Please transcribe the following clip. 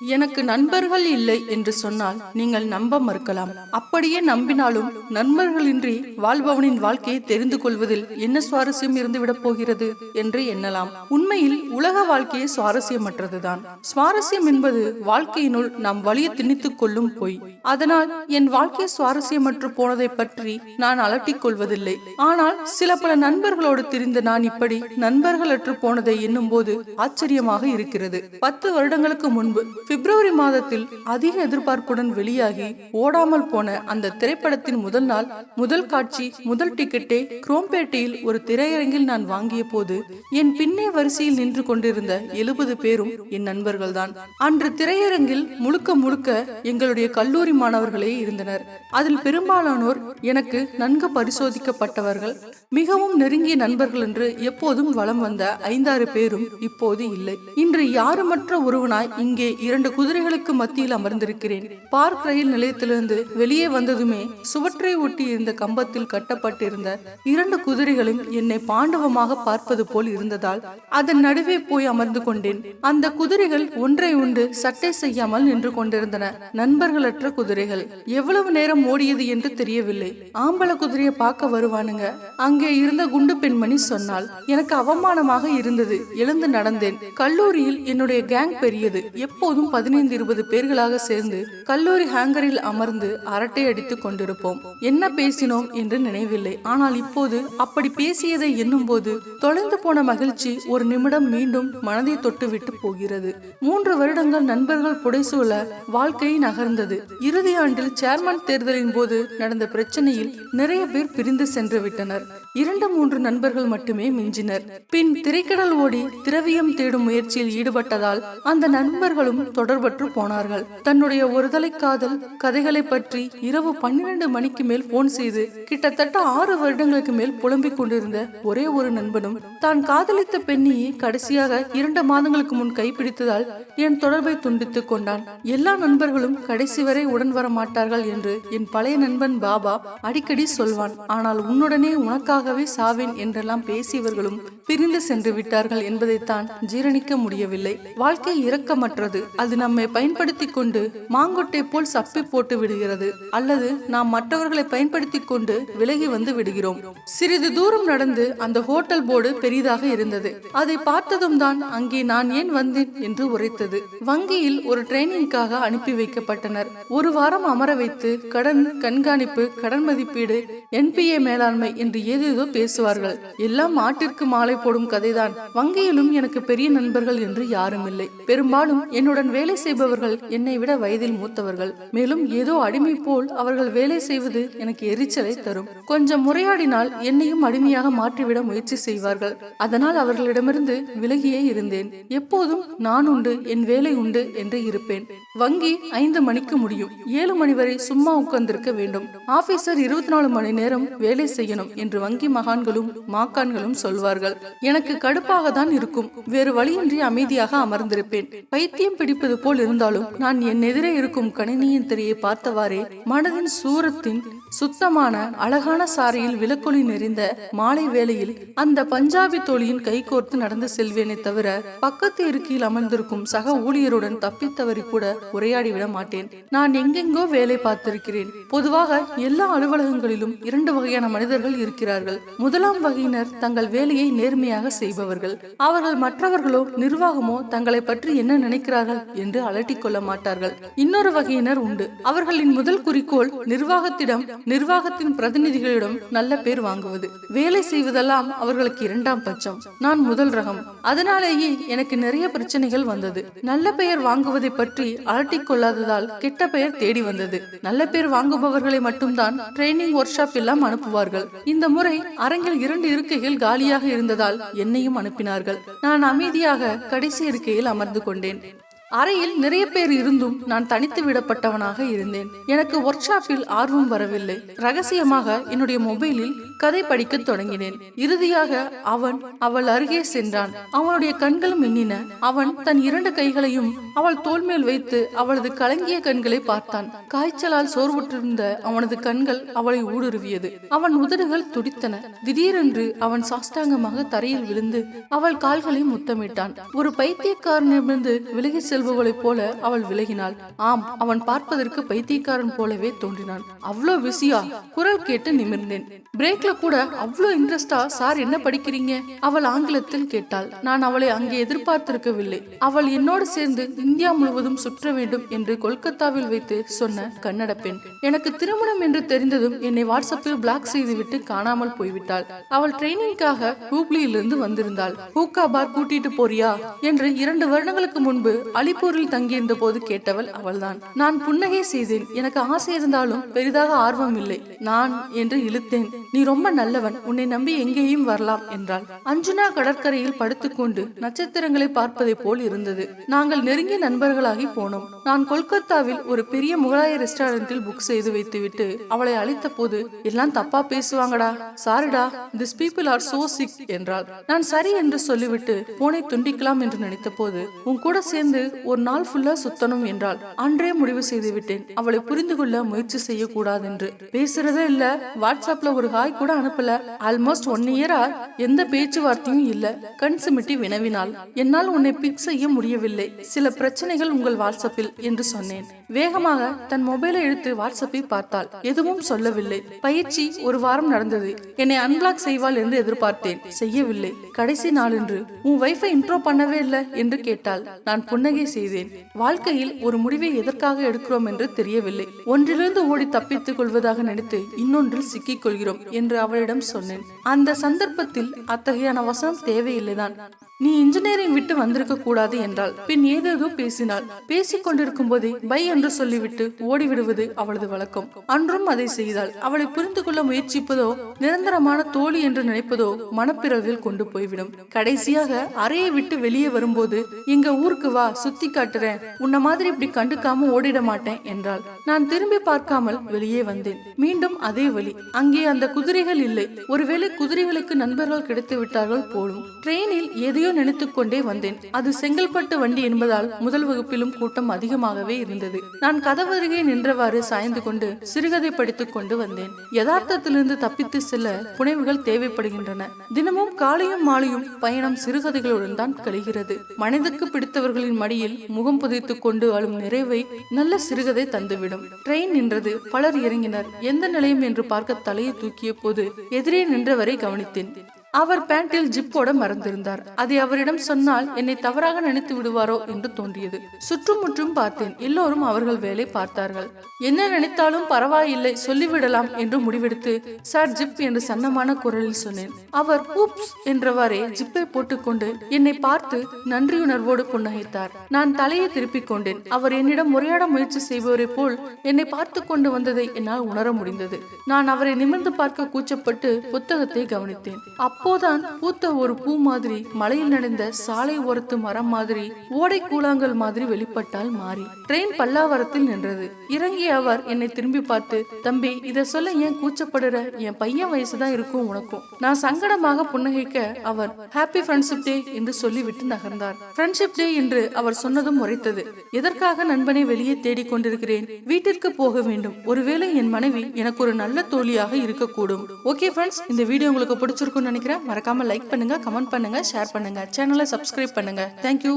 எனக்கு நண்பர்கள் இல்லை என்று சொன்னால் நீங்கள் நம்ப மறுக்கலாம். அப்படியே நம்பினாலும் நண்பர்களின்றி வாழ்பவனின் வாழ்க்கையை தெரிந்து கொள்வதில் என்ன சுவாரஸ்யம் இருந்துவிடப் போகிறது என்று எண்ணலாம். உண்மையில் உலக வாழ்க்கையே சுவாரஸ்யமற்றதுதான். சுவாரஸ்யம் என்பது வாழ்க்கையினுள் நாம் வழியை திணித்துக் கொள்ளும் பொய். அதனால் என் வாழ்க்கை சுவாரஸ்யமற்று போனதை பற்றி நான் அலட்டிக் கொள்வதில்லை. ஆனால் சில பல நண்பர்களோடு திரிந்த நான் இப்படி நண்பர்களற்று போனதை எண்ணும் போது ஆச்சரியமாக இருக்கிறது. பத்து வருடங்களுக்கு முன்பு பிப்ரவரி மாதத்தில் அதிக எதிர்பார்ப்புடன் வெளியாகி ஓடாமல் போன அந்த திரைப்படத்தின் முதல் நாள் முதல் காட்சி முதல் டிக்கெட்டை குரோம்பேட்டையில் ஒரு திரையரங்கில் நான் வாங்கிய போது என் பின்னே வரிசையில் நின்று கொண்டிருந்த எழுபது பேரும் என் நண்பர்கள்தான். அன்று திரையரங்கில் முழுக்க முழுக்க எங்களுடைய கல்லூரி மாணவர்களே இருந்தனர். அதில் பெரும்பாலானோர் எனக்கு நன்கு பரிசோதிக்கப்பட்டவர்கள். மிகவும் நெருங்கிய நண்பர்கள் என்று எப்போதும் வளம் வந்த ஐந்தாறு பேரும் இப்போது இல்லை. இன்று யாருமற்ற ஒருவனாய் இங்கே இரண்டு குதிரைகளுக்கு மத்தியில் அமர்ந்திருக்கிறேன். பார்க் ரயில் நிலையத்திலிருந்து வெளியே வந்ததுமே சுவற்றை ஒட்டி இருந்த கம்பத்தில் கட்டப்பட்டிருந்த இரண்டு குதிரைகளும் என்னை பாண்டவமாக பார்ப்பது போல் இருந்ததால் அதன் நடுவே போய் அமர்ந்து கொண்டேன். அந்த குதிரைகள் ஒன்றை உண்டு சட்டை செய்யாமல் நின்று கொண்டிருந்தன. நண்பர்களற்ற குதிரைகள். எவ்வளவு நேரம் ஓடியது என்று தெரியவில்லை. ஆம்பள குதிரையை பார்க்க வருவானுங்க. அங்கே இருந்த குண்டு பெண்மணி சொன்னால் எனக்கு அவமானமாக இருந்தது. எழுந்து நடந்தேன். கல்லூரியில் என்னுடைய கேங் பெரியது. எப்போதும் பதினைந்து இருபது பேர்களாக சேர்ந்து கல்லூரி ஹேங்கரில் அமர்ந்து அரட்டை அடித்துக் கொண்டிருப்போம். என்ன பேசினோம் என்று நினைவில்லை. ஆனால் இப்போது அப்படி பேசியதை எண்ணும்போது தொலைந்து போன மகிழ்ச்சி ஒரு நிமிடம் மீண்டும் மனதை தொட்டுவிட்டு போகிறது. மூன்று வருடங்கள் நண்பர்கள் புடைசூழ வாழ்க்கை நகர்ந்தது. இறுதி ஆண்டில் சேர்மன் தேர்தலின் போது நடந்த பிரச்சனையில் நிறைய பேர் பிரிந்து சென்று விட்டனர். இரண்டு மூன்று நண்பர்கள் மட்டுமே மிஞ்சினர். பின் திரைக்கடல் ஓடி திரவியம் தேடும் முயற்சியில் ஈடுபட்டதால் அந்த நண்பர்களும் தொடர்பற்று போனார்கள். தன்னுடைய ஒருதலை காதல் கதைகளை பற்றி இரவு பன்னிரண்டு மணிக்கு மேல் போன் செய்து கிட்டத்தட்ட ஆறு வருடங்களுக்கு மேல் புலம்பிக் கொண்டிருந்த ஒரே ஒரு நண்பனும் தான் காதலித்த பெண்ணியை கடைசியாக இரண்டு மாதங்களுக்கு முன் கைப்பிடித்ததால் என் தொடர்பை துண்டித்துக் கொண்டான். எல்லா நண்பர்களும் கடைசி வரை உடன் வர மாட்டார்கள் என்று என் பழைய நண்பன் பாபா அடிக்கடி சொல்வான். ஆனால் உன்னுடனே உனக்காகவே சாவேன் என்றெல்லாம் பேசியவர்களும் பிரிந்து சென்று விட்டார்கள் என்பதைத்தான் ஜீரணிக்க முடியவில்லை. வாழ்க்கை இரக்கமற்றது. அது நம்மை பயன்படுத்திக் கொண்டு மாங்கொட்டை போல் சப்பி போட்டு விடுகிறது. அல்லது நாம் மற்றவர்களை பயன்படுத்தி கொண்டு விலகி வந்து விடுகிறோம். சிறிது தூரம் நடந்து அந்த ஹோட்டல் போர்டு பெரிதாக இருந்தது. அதை பார்த்ததும் தான் அங்கே நான் ஏன் வந்தேன் என்று உரைத்தது. வங்கியில் ஒரு ட்ரைனிங்காக அனுப்பி வைக்கப்பட்டனர். ஒரு வாரம் அமர வைத்து கடன் கண்காணிப்பு கடன் மதிப்பீடு என்பிஏ மேலாண்மை என்று ஏதேதோ பேசுவார்கள். எல்லாம் மாட்டிற்கு மாலை போடும் கதைதான். வங்கியிலும் எனக்கு பெரிய நண்பர்கள் என்று யாரும் இல்லை பெரும்பாலும் என்னுடன் வேலை செய்பவர்கள் என்னை விட வயதில் மூத்தவர்கள். மேலும் ஏதோ அடிமை போல் அவர்கள் வேலை செய்வது எனக்கு எரிச்சலை தரும். கொஞ்சம் முறையாடினால் என்னையும் அடிமையாக மாற்றிவிட முயற்சி செய்வார்கள். அதனால் அவர்களிடமிருந்து விலகியே இருந்தேன். எப்போதும் நான் உண்டு என் வேலை உண்டு என்று இருப்பேன். வங்கி ஐந்து மணிக்கு முடியும். ஏழு மணி வரை சும்மா உட்கார்ந்திருக்க வேண்டும். ஆபீசர் இருபத்தி நாலு மணி நேரம் வேலை செய்யணும் என்று வங்கி மகான்களும் மாக்கான்களும் சொல்வார்கள். எனக்கு கடுப்பாக தான் இருக்கும். வேறு வழியின்றி அமைதியாக அமர்ந்திருப்பேன். பைத்தியம் பிடி பிடிப்பது போல் இருந்தாலும் நான் என் எதிரே இருக்கும் கணினியின் திரையை பார்த்தவாறே மனதின் சூரத்தின் சுத்தமான அழகான சாரையில் விளக்கொளி நிறைந்த மாலை வேளையில் அந்த பஞ்சாபி தோழியின் கைகோர்த்து நடந்து செல்வேனே தவிர பக்கத்து இருக்கையில் அமர்ந்திருக்கும் சக ஊழியருடன் தப்பித்தவரி கூட உரையாடி விட மாட்டேன். நான் எங்கெங்கோ வேலை பார்த்திருக்கிறேன். பொதுவாக எல்லா அலுவலகங்களிலும் இரண்டு வகையான மனிதர்கள் இருக்கிறார்கள். முதலாம் வகையினர் தங்கள் வேலையை நேர்மையாக செய்பவர்கள். அவர்கள் மற்றவர்களோ நிர்வாகமோ தங்களை பற்றி என்ன நினைக்கிறார்கள் என்று அலட்டிக் கொள்ள மாட்டார்கள். இன்னொரு வகையினர் உண்டு. அவர்களின் முதல் குறிக்கோள் நிர்வாகத்திடம் நிர்வாகத்தின் பிரதிநிதிகளிடம் நல்ல பேர் வாங்குவது. வேலை செய்வதெல்லாம் அவர்களுக்கு இரண்டாம் பட்சம். நான் முதல் ரகம். அதனாலேயே எனக்கு நிறைய பிரச்சனைகள் வந்தது. நல்ல பெயர் வாங்குவதை பற்றி அலட்டிக் கொள்ளாததால் கெட்ட பெயர் தேடி வந்தது. நல்ல பேர் வாங்குபவர்களை மட்டும்தான் ட்ரைனிங் ஒர்க் ஷாப் எல்லாம் அனுப்புவார்கள். இந்த முறை அரங்கில் இரண்டு இருக்கைகள் காலியாக இருந்ததால் என்னையும் அனுப்பினார்கள். நான் அமைதியாக கடைசி இருக்கையில் அமர்ந்து கொண்டேன். அறையில் நிறைய பேர் இருந்தும் நான் தனித்து விடப்பட்டவனாக இருந்தேன். எனக்கு ஒர்க் ஷாப்பில் ஆர்வம் வரவில்லை. ரகசியமாக என்னுடைய மொபைலில் கதை படிக்கத் தொடங்கினேன். இறுதியாக அவன் அவள் அருகே சென்றான். அவனுடைய கண்கள் மின்னின. அவன் தன் இரண்டு கைகளையும் அவள் தோல் மேல் வைத்து அவளது கலங்கிய கண்களை பார்த்தான். காய்ச்சலால் சோர்வுற்றிருந்த அவனது கண்கள் அவளை ஊடுருவியது. அவன் உதடுகள் துடித்தன. திடீரென்று அவன் சாஷ்டாங்கமாக தரையில் விழுந்து அவள் கால்களை முத்தமிட்டான். ஒரு பைத்தியக்காரனிடமிருந்து விலகி செல்பவளைப் போல அவள் விலகினாள். ஆம் அவன் பார்ப்பதற்கு பைத்தியக்காரன் போலவே தோன்றினான். அவ்வளோ பிஸியா குரல் கேட்டு நிமிர்ந்தேன். படிக்க கூட அவ்வளோ இன்ட்ரெஸ்டா சார் என்ன படிக்கிறீங்க? அவள் ஆங்கிலத்தில் கேட்டாள். நான் அவளை அங்கே எதிர்பார்த்திருக்கவில்லை. அவள் என்னோடு சேர்ந்து இந்தியா முழுவதும் சுற்ற வேண்டும் என்று கொல்கத்தாவில் வைத்து சொன்ன கன்னட பெண். எனக்கு திருமணம் என்று தெரிந்ததும் என்னை வாட்ஸ்அப்பில் பிளாக் செய்துவிட்டு காணாமல் போய்விட்டாள். அவள் ட்ரைனிங்காக ஹூப்ளியிலிருந்து வந்திருந்தாள். ஹூக்கா பார் கூட்டிட்டு போறியா? என்று இரண்டு வருடங்களுக்கு முன்பு அலிப்பூரில் தங்கியிருந்த போது கேட்டவள் அவள்தான். நான் புன்னகை செய்தேன். எனக்கு ஆசை இருந்தாலும் பெரிதாக ஆர்வம் இல்லை. நான் என்று இழுத்தேன். நீ ரொம்ப நல்லவன். உன்னை நம்பி எங்கேயும் வரலாம் என்றாள். அஞ்சுனா கடற்கரையில் படுத்துக்கொண்டு நட்சத்திரங்களை பார்ப்பதை போல் இருந்தது. நாங்கள் நெருங்கிய நண்பர்களாகி போனோம். நான் கொல்கத்தாவில் ஒரு பெரிய முகலாய ரெஸ்டாரண்டில் புக் செய்து வைத்துவிட்டு அவளை அழைத்த போது எல்லாம் தப்பா பேசுவாங்கடா. சாரிடா. This people are so sick என்றாள். நான் சரி என்று சொல்லிவிட்டு போனை துண்டிக்கலாம் என்று நினைத்த போது உன் கூட சேர்ந்து ஒரு நாள் ஃபுல்லா சுத்தணும் என்றாள். அன்றே முடிவு செய்து விட்டேன். அவளை புரிந்து கொள்ள முயற்சி செய்யக்கூடாது என்று. பேசுறதே இல்ல. வாட்ஸ்அப்ல ஒரு வாய் கூட அனுப்பல. ஆல்மோஸ்ட் ஒன் இயரா எந்த பேச்சுவார்த்தையும் இல்ல. கண் சிமிட்டி வினவினாள். என்னால் உன்னை பிக் செய்ய முடியவில்லை. சில பிரச்சனைகள் உங்கள் வாட்ஸ்அப்பில் என்று சொன்னேன். வேகமாக தன் மொபைலை எடுத்து வாட்ஸ்அப்பை பார்த்தாள். எதுவும் சொல்லவில்லை. பயிற்சி ஒரு வாரம் நடந்தது. என்னை அன்பிளாக் செய்வாள் என்று எதிர்பார்த்தேன். செய்யவில்லை. கடைசி நாளன்று உன் வைஃபை இன்ட்ரோ பண்ணவே இல்லை என்று கேட்டாள். நான் புன்னகை செய்தேன். வாழ்க்கையில் ஒரு முடிவை எதற்காக எடுக்கிறோம் என்று தெரியவில்லை. ஒன்றிலிருந்து ஓடி தப்பித்துக் கொள்வதாக நினைத்து இன்னொன்றில் சிக்கிக் கொள்கிறோம். என்று அவளிடம் சொன்னேன். அந்த சந்தர்ப்பத்தில் அத்தகைய வசனம் தேவையில்லைதான். நீ இன்ஜினியரிங் விட்டு வந்திருக்க கூடாது என்றால் பின் ஏதேதோ பேசினாள். பேசிக் கொண்டிருக்கும் போதே பை என்று சொல்லிவிட்டு ஓடிவிடுவது அவளது வழக்கம். அன்றும் அதை செய்தாள். அவளை புரிந்து கொள்ள முயற்சிப்பதோ நிரந்தரமான தோழி என்று நினைப்பதோ மனப்பிறவில் கொண்டு போய்விடும். கடைசியாக அறையை விட்டு வெளியே வரும்போது எங்க ஊருக்கு வா சுத்தி காட்டுறேன். உன்ன மாதிரி இப்படி கண்டுக்காம ஓடிட மாட்டேன் என்றாள். நான் திரும்பி பார்க்காமல் வெளியே வந்தேன். மீண்டும் அதே வழி. அங்கே அந்த குதிரைகள் இல்லை. ஒருவேளை குதிரைகளுக்கு நண்பர்கள் கிடைத்து விட்டார்கள் போலும். ட்ரெயினில் எதையோ நினைத்துக் கொண்டே வந்தேன். அது செங்கல்பட்டு வண்டி என்பதால் முதல் வகுப்பிலும் கூட்டம் அதிகமாகவே இருந்தது. நான் கதவருகே நின்றவாறு சாய்ந்து கொண்டு சிறுகதை படித்துக் கொண்டு வந்தேன். யதார்த்தத்திலிருந்து தப்பித்து செல்ல புனைவுகள் தேவைப்படுகின்றன. தினமும் காலையும் மாலையும் பயணம் சிறுகதைகளுடன் தான் கழிகிறது. மனதுக்கு பிடித்தவர்களின் மடியில் முகம் புதைத்துக் கொண்டு ஆளும் நிறைவை நல்ல சிறுகதை தந்துவிடும். ட்ரெயின் நின்றது. பலர் இறங்கினர். எந்த நிலையம் என்று பார்க்க தலையை தூக்கிய போது எதிரே நின்றவரை கவனித்தேன். அவர் பேண்டில் ஜிப்போட மறந்திருந்தார். அதை அவரிடம் சொன்னால் என்னை தவறாக நினைத்து விடுவாரோ என்று தோன்றியது. சுற்றுமுற்றும் பார்த்தேன். எல்லோரும் அவர்கள் வேலை பார்த்தார்கள். என்ன நினைத்தாலும் பரவாயில்லை சொல்லிவிடலாம் என்று முடிவெடுத்து சார் ஜிப் என்று சன்னமான குரலில் சொன்னேன். அவர் ஊப்ஸ் என்றவாறே ஜிப்பை போட்டுக்கொண்டு என்னை பார்த்து நன்றியுணர்வோடு புன்னகைத்தார். நான் தலையை திருப்பிக் கொண்டேன். அவர் என்னிடம் உரையாட முயற்சி செய்பவரை போல் என்னை பார்த்து கொண்டு வந்ததை என்னால் உணர முடிந்தது. நான் அவரை நிமிர்ந்து பார்க்க கூச்சப்பட்டு புத்தகத்தை கவனித்தேன். அப்போதான் பூத்த ஒரு பூ மாதிரி மலையில் நடந்த சாலை ஓரத்து மரம் மாதிரி ஓடை கூழாங்கல் மாதிரி வெளிப்பட்டால் மாறி. ட்ரெயின் பல்லாவரத்தில் நின்றது. இறங்கிய அவர் என்னை திரும்பி பார்த்து தம்பி இத சொல்ல ஏன் கூச்சப்படுற? என் பையன் வயசுதான் இருக்கும் உனக்கும். நான் சங்கடமாக புன்னகைக்க அவர் ஹாப்பி ஃப்ரெண்ட்ஷிப் டே என்று சொல்லிவிட்டு நகர்ந்தார். ஃப்ரெண்ட்ஷிப் டே என்று அவர் சொன்னதும் உரைத்தது எதற்காக நண்பனை வெளியே தேடிக் கொண்டிருக்கிறேன்? வீட்டிற்கு போக வேண்டும். ஒருவேளை என் மனைவி எனக்கு ஒரு நல்ல தோழியாக இருக்கக்கூடும். ஓகே ஃப்ரெண்ட்ஸ் இந்த வீடியோ உங்களுக்கு பிடிச்சிருக்கும்னு நினைக்கிறேன். மறக்காம லைக் பண்ணுங்க கமெண்ட் பண்ணுங்க ஷேர் பண்ணுங்க. சேனலை சப்ஸ்கிரைப் பண்ணுங்க. தேங்க்யூ